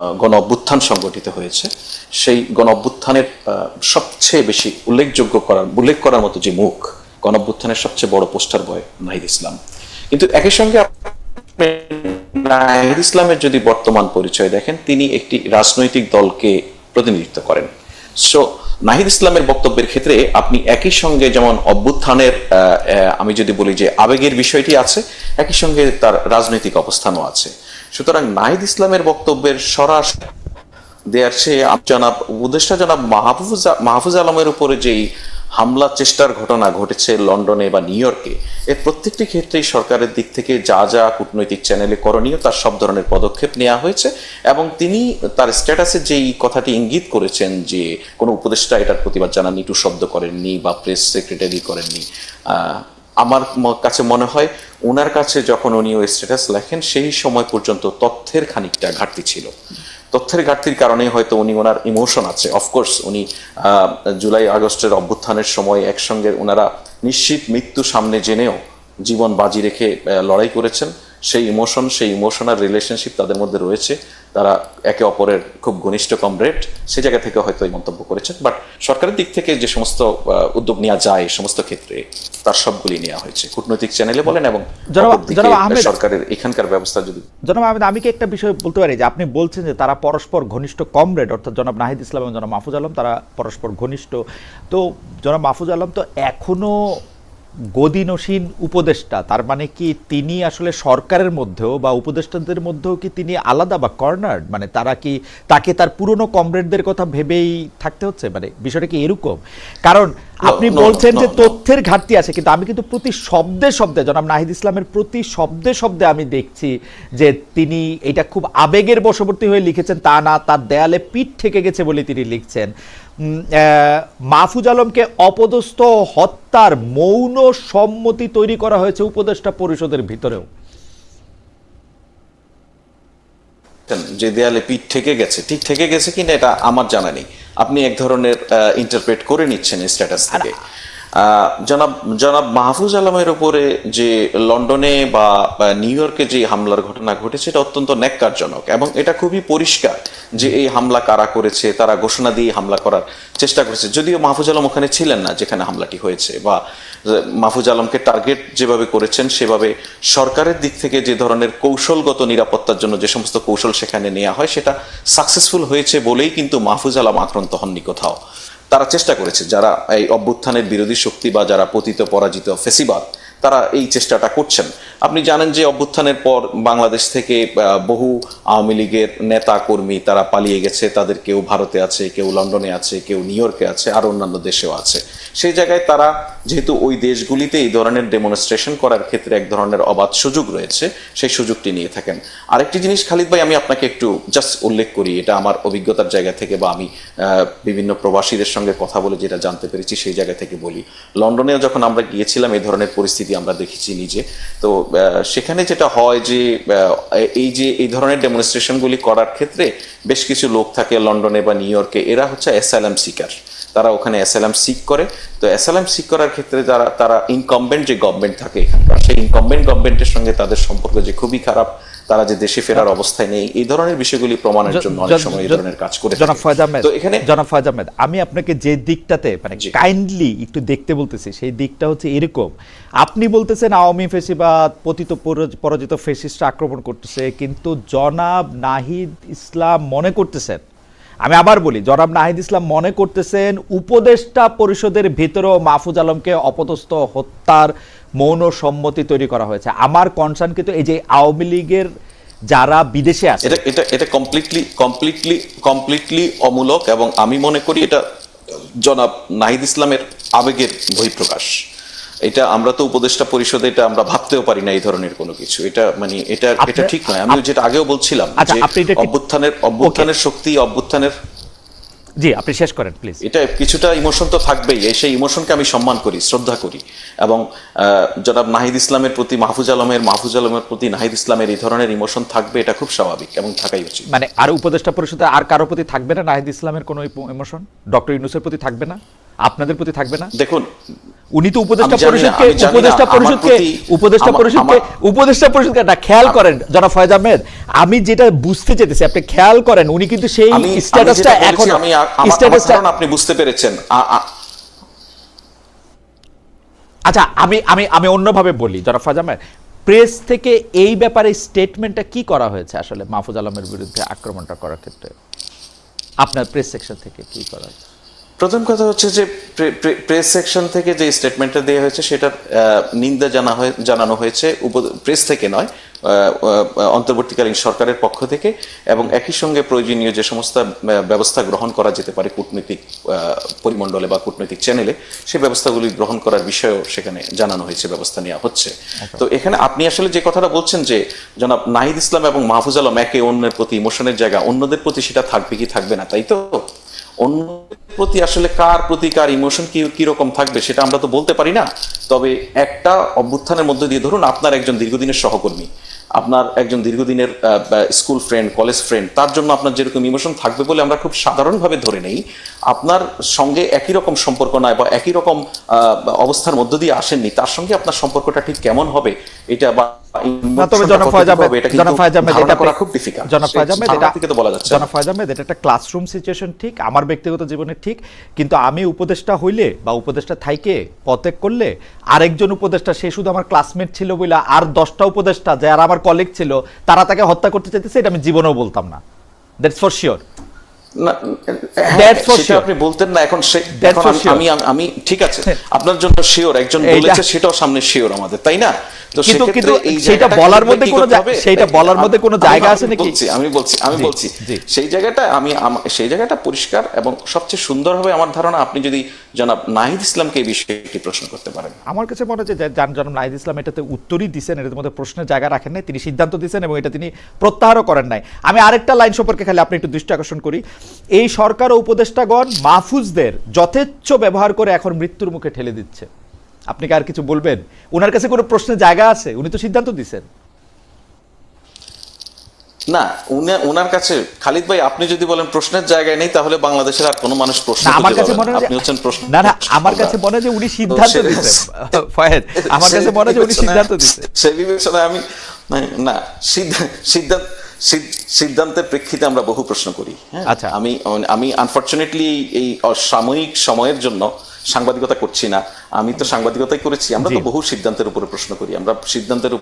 গণ অভ্যুত্থান সংগঠিত হয়েছে। সেই গণ অভ্যুত্থানের সবচেয়ে বেশি উল্লেখযোগ্য করার, উল্লেখ করার মতো যে মুখ গণ অভ্যুত্থানের সবচেয়ে বড় পোস্টার বয় নাহিদ ইসলাম। কিন্তু একই সঙ্গে নাহিদ ইসলামের যদি বর্তমান পরিচয় দেখেন, তিনি একটি রাজনৈতিক দলকে প্রতিনিধিত্ব করেন। সো, নাহিদ ইসলামের বক্তব্যের ক্ষেত্রে আপনি একই সঙ্গে যেমন অভ্যুত্থানের আমি যদি বলি যে আবেগের বিষয়টি আছে, একই সঙ্গে তার রাজনৈতিক অবস্থানও আছে। সুতরাং নাহিদ ইসলামের বক্তব্যের সরাসরি দেয়ার আপ- জনাব, উপদেষ্টা জনাব মাহফুজ মাহফুজ আলমের উপরে যেই হামলা, চেষ্টার ঘটনা ঘটেছে লন্ডনে বা নিউ ইয়র্কে, এর প্রত্যেকটি ক্ষেত্রেই সরকারের দিক থেকে যা যা কূটনৈতিক চ্যানেলে করণীয় তার সব ধরনের পদক্ষেপ নেওয়া হয়েছে এবং তিনি তার স্ট্যাটাসে যেই কথাটি ইঙ্গিত করেছেন যে কোনো উপদেষ্টা এটার প্রতিবাদ জানাননি টু শব্দ করেননি বা প্রেস সেক্রেটারি করেননি আমার কাছে মনে হয় ওনার কাছে যখন উনি ওই স্ট্যাটাস লেখেন, সেই সময় পর্যন্ত তথ্যের খানিকটা ঘাটতি ছিল। তথ্যের ঘাটতির কারণে হয়তো উনি ওনার ইমোশন আছে। অফকোর্স উনি জুলাই, আগস্টের অভ্যুত্থানের সময় একসঙ্গে ওনারা নিশ্চিত মৃত্যু সামনে জেনেও জীবন বাজি রেখে লড়াই করেছেন। সেই ইমোশন সেই ইমোশনাল রিলেশনশিপ তাদের মধ্যে রয়েছে। তারা একে অপরের খুব ঘনিষ্ঠ কমরেড সে জায়গা থেকে হয়তো এই মন্তব্য করেছেন। বাট সরকারের দিক থেকে যে সমস্ত উদ্যোগ নেওয়া যায় সমস্ত ক্ষেত্রে তার সবগুলি নেওয়া হয়েছে। কূটনৈতিক চ্যানেলে বলেন এবং সরকারের এখানকার ব্যবস্থা যদি জনাব আহমেদ আমি কি একটা বিষয় বলতে পারি যে আপনি বলছেন যে তারা পরস্পর ঘনিষ্ঠ কমরেড অর্থাৎ জনাব নাহিদ ইসলাম এবং জনাব মাহফুজ আলম তারা পরস্পর ঘনিষ্ঠ। তো জনাব মাহফুজ আলম তো এখনও গদিনসীন উপদেষ্টা তার মানে কি তিনি আসলে সরকারের মধ্যেও বা উপদেষ্টাদের মধ্যেও কি তিনি আলাদা বা কর্নার মানে তারা কি তাকে তার পুরনো কমরেডদের কথা ভেবেই থাকতে হচ্ছে? মানে বিষয়টা কি এরকম? কারণ আপনি বলছেন যে তথ্যের ঘাটতি আছে কিন্তু আমি কিন্তু প্রতি শব্দে শব্দে জনাব নাহিদ ইসলামের প্রতি শব্দে শব্দে আমি দেখছি যে তিনি এটা খুব আবেগের বশবর্তী হয়ে লিখেছেন তা না তার দেয়ালে পিঠ থেকে গেছে বলে তিনি লিখছেন। মাহফুজ আলমকে অপদস্থ হত্যার মৌন সম্মতি তৈরি করা হয়েছে উপদেষ্টা পরিষদের ভিতরেও। যে দেয়ালে পিঠ থেকে গেছে ঠিক থেকে গেছে কিনা এটা আমার জানা নেই। আপনি এক ধরনের ইন্টারপ্রেট করে নিচ্ছেন স্ট্যাটাস থেকে। জনাব জনাব মাহফুজ আলমের উপরে যে লন্ডনে বা নিউ ইয়র্কে যে হামলার ঘটনা ঘটেছে, এটা অত্যন্ত ন্যাক্কারজনক এবং এটা খুবই পরিষ্কার যে এই হামলা কারা করেছে, তারা ঘোষণা দিয়ে হামলা করার চেষ্টা করেছে। যদিও মাহফুজ আলম ওখানে ছিলেন না যেখানে হামলাটি হয়েছে বা মাহফুজ আলমকে টার্গেট যেভাবে করেছেন, সেভাবে সরকারের দিক থেকে যে ধরনের কৌশলগত নিরাপত্তার জন্য যে সমস্ত কৌশল সেখানে নেওয়া হয়, সেটা সাকসেসফুল হয়েছে বলেই কিন্তু মাহফুজ আলম আক্রান্ত হননি কোথাও। তারা চেষ্টা করেছে যারা এই অভ্যুত্থানের বিরোধী শক্তি বা যারা পতিত পরাজিত ফেসিবাদ তারা এই চেষ্টাটা করছেন। আপনি জানেন যে অভ্যুত্থানের পর বাংলাদেশ থেকে বহু আওয়ামী লীগের নেতা কর্মী তারা পালিয়ে গেছে। তাদের কেউ ভারতে আছে, কেউ লন্ডনে আছে, কেউ নিউ ইয়র্কে আছে, আর অন্যান্য দেশেও আছে। সেই জায়গায় তারা যেহেতু ওই দেশগুলিতে এই ধরনের ডেমনস্ট্রেশন করার ক্ষেত্রে এক ধরনের অবাধ সুযোগ রয়েছে, সেই সুযোগটি নিয়ে থাকেন। আরেকটি জিনিস, খালিদ ভাই, আমি আপনাকে একটু জাস্ট উল্লেখ করি। এটা আমার অভিজ্ঞতার জায়গা থেকে বা আমি বিভিন্ন প্রবাসীদের সঙ্গে কথা বলে যেটা জানতে পেরেছি, সেই জায়গা থেকে বলি। লন্ডনেও যখন আমরা গিয়েছিলাম, এই ধরনের পরিস্থিতি আমরা দেখেছি নিজে। তো সেখানে যেটা হয় যে এই যে, এই ধরনের ডেমনস্ট্রেশনগুলি করার ক্ষেত্রে বেশ কিছু লোক থাকে লন্ডনে বা নিউ ইয়র্কে। এরা হচ্ছে অ্যাসাইলাম সিকার তারা ওখানে অ্যাসাইলাম সিক করে। তো অ্যাসাইলাম সিক করার ক্ষেত্রে যারা, তারা ইনকমবেন্ট যে গভর্নমেন্ট থাকে এখানকার, সেই ইনকমবেন্ট গভর্নমেন্টের সঙ্গে তাদের সম্পর্ক যে খুবই খারাপ তারা যে দেশে ফেরার অবস্থায় নেই এই ধরনের বিষয়গুলি প্রমাণের জন্য অনেক সময় এই ধরনের কাজ করে জনাব ফয়জ আহমেদ তো এখানে জনাব ফয়জ আহমেদ আমি আপনাকে যে দিকটাতে মানে কাইন্ডলি একটু দেখতে বলতেছি সেই দিকটা হচ্ছে এরকম। আপনি বলতেছেন আওয়ামী ফেসিবাদ পতিত পরাজিত ফেসিস্ট আক্রমণ করতেছে কিন্তু জনাব নাহিদ ইসলাম মনে করতেছেন আমি আবার বলি, জনাব নাহিদ ইসলাম মনে করতেছেন উপদেষ্টা পরিষদের ভিতরেও মাহফুজ আলমকে অপদস্থ হত্যার মৌন সম্মতি তৈরি করা হয়েছে। আমার কনসার্ন কিন্তু এই যে আওয়ামী লীগের যারা বিদেশে আছে। এটা এটা এটা কমপ্লিটলি কমপ্লিটলি কমপ্লিটলি অমূলক এবং আমি মনে করি এটা জনাব নাহিদ ইসলামের আবেগের বহিঃপ্রকাশ। এটা আমরা তো উপদেষ্টা পরিষদে এটা আমরা ভাবতেও পারি না এই ধরনের কোনো কিছু। এটা মানে এটা এটা ঠিক নয়। আমি যেটা আগেও বলছিলাম আচ্ছা, যে অভ্যুত্থানের অভ্যুত্থানের শক্তি অভ্যুত্থানের জি আপনি শেষ করেন প্লিজ। এটা কিছুটা ইমোশন তো থাকবেই। এই সেই ইমোশনকে আমি সম্মান করি শ্রদ্ধা করি। এবং জনাব নাহিদ ইসলামের প্রতি মাহফুজ আলমের মাহফুজ আলমের প্রতি নাহিদ ইসলামের এই ধরনের ইমোশন থাকবে এটা খুব স্বাভাবিক এবং থাকাই উচিত। মানে আর উপদেষ্টা পরিষদে আর কারও প্রতি থাকবে না নাহিদ ইসলামের কোনো ইমোশন? ডক্টর ইউনুসের প্রতি থাকবে না? আপনাদের প্রতি থাকবে না? দেখুন উনি তো উপদেষ্টা পরিষদকে আমি উপদেষ্টা পরিষদকে উপদেষ্টা পরিষদকে উপদেষ্টা পরিষদকে না খেয়াল করেন জনাব ফয়েজ আহমেদ। আমি যেটা বুঝতে চেয়েছি আপনি খেয়াল করেন উনি কিন্তু সেই স্ট্যাটাসটা এখন স্ট্যাটাসটা আপনি বুঝতে পেরেছেন। আচ্ছা আমি আমি আমি অন্যভাবে বলি জনাব ফয়েজ আহমেদ। প্রেস থেকে এই ব্যাপারে স্টেটমেন্টটা কি করা হয়েছে আসলে মাহফুজ আলমের বিরুদ্ধে আক্রমণটা করার ক্ষেত্রে? আপনার প্রেস সেকশন থেকে কি করা হয়েছে? প্রথম কথা হচ্ছে যে প্রে- প্রে- প্রেস সেকশন থেকে যে স্টেটমেন্টটা দেওয়া হয়েছে সেটা নিন্দা জানা হয়ে জানানো হয়েছে উপ- প্রেস থেকে নয় অন্তর্বর্তীকালীন সরকারের পক্ষ থেকে এবং একই সঙ্গে প্রয়োজনীয় যে সমস্ত ব্যবস্থা গ্রহণ করা যেতে পারে কূটনৈতিক পরিমণ্ডলে বা কূটনৈতিক চ্যানেলে সেই ব্যবস্থাগুলি গ্রহণ করার বিষয়েও সেখানে জানানো হয়েছে ব্যবস্থা নেওয়া হচ্ছে। তো এখানে আপনি আসলে যে কথাটা বলছেন যে জনাব নাহিদ ইসলাম এবং মাহফুজ আলম একে অন্যের প্রতি ইমোশনের জায়গা অন্যদের প্রতি সেটা থাকবে কি থাকবে না তাই তো? অন্যদের প্রতি আসলে কার প্রতি কার ইমোশন কি কীরকম থাকবে সেটা আমরা তো বলতে পারি না। তবে একটা অভ্যুত্থানের মধ্যে দিয়ে ধরুন আপনার একজন দীর্ঘদিনের সহকর্মী, আপনার একজন দীর্ঘদিনের স্কুল ফ্রেন্ড কলেজ ফ্রেন্ড তার জন্য আপনার যেরকম ইমোশন থাকবে বলে আমরা খুব সাধারণভাবে ধরে নেই। আপনার সঙ্গে একই রকম সম্পর্ক নয় বা একই রকম অবস্থার মধ্য দিয়ে আসেননি, তার সঙ্গে আপনার সম্পর্কটা ঠিক কেমন হবে, এটা বা না তবে জনাব ফয়েজ আহমেদ জনাব ফয়েজ আহমেদ এটা করা খুব ডিফিকাল্ট জনাব ফয়েজ আহমেদ এটা থেকে তো বলা যাচ্ছে। জনাব ফয়েজ আহমেদ এটা একটা ক্লাসরুম সিচুয়েশন ঠিক আমার ব্যক্তিগত জীবনে ঠিক কিন্তু আমি উপদেষ্টা হইলে বা উপদেষ্টা থাইকে পদত্যাগ করলে আরেকজন উপদেষ্টা সে শুধু আমার ক্লাসমেট ছিল বলে আর দশটা উপদেষ্টা যারা আমার কলিগ ছিল তারা তাকে হত্যা করতে চাইতেছে এটা আমি জীবনেও বলতাম না। দ্যাটস ফর শিওর আপনি বলতেন না এখন সে That's এখন for আমি- আমি আমি- আমি ঠিক আছে আপনার জন্য শিওর একজন বলেছে সেটাও সামনে শিওর আমাদের তাই না? তো কিন্তু- বলার মধ্যে কোনো বলার মধ্যে কোনো জায়গা আছে নাকি? আমি বলছি আমি বলছি। সেই জায়গাটা আমি সেই জায়গাটা পরিষ্কার এবং সবচেয়ে সুন্দর হবে আমার ধারণা আপনি যদি জনাব নাহিদ ইসলামকে এই বিষয়টি প্রশ্ন করতে পারেন। আমার কাছে মনে হচ্ছে জনাব নাহিদ ইসলাম এটাতে উত্তরই দিচ্ছেন এটার মধ্যে প্রশ্নের জায়গা রাখেন নাই, তিনি সিদ্ধান্ত দিচ্ছেন এবং এটা তিনি প্রত্যাহারও করেন নাই। আমি আরেকটা লাইন সম্পর্কে খালি আপনি একটু দৃষ্টি আকর্ষণ করি। এই সরকার ও উপদেষ্টাগণ মাহফুজদের যথেচ্ছ ব্যবহার করে এখন মৃত্যুর মুখে ঠেলে দিচ্ছে। আপনি কি আর কিছু বলবেন? ওনার কাছে কোনো প্রশ্নের জায়গা আছে? উনি তো সিদ্ধান্ত দিচ্ছেন না ওনার কাছে খালিদ ভাই আপনি যদি বলেন প্রশ্নের জায়গায় নেই তাহলে বাংলাদেশের আর কোনো মানুষ প্রশ্ন আমার কাছে মনে হয় আপনি হচ্ছেন প্রশ্ন না না আমার কাছে মনে হয় যে উনি সিদ্ধান্ত দিচ্ছেন ফয়েদ আমার কাছে মনে হয় যে উনি সিদ্ধান্ত দিচ্ছেন সেই বিবেচনায় আমি না- না সিদ্ধান্ত সিদ্ধান্তের প্রেক্ষিতে আমরা বহু প্রশ্ন করি হ্যাঁ? আচ্ছা। আমি আমি আনফর্চুনেটলি এই অসাময়িক সময়ের জন্য সাংবাদিকতা করছি না। আমি তো সাংবাদিকতাই করেছি। আমরা তো বহু সিদ্ধান্তের উপরে প্রশ্ন করি। আমরা সিদ্ধান্তের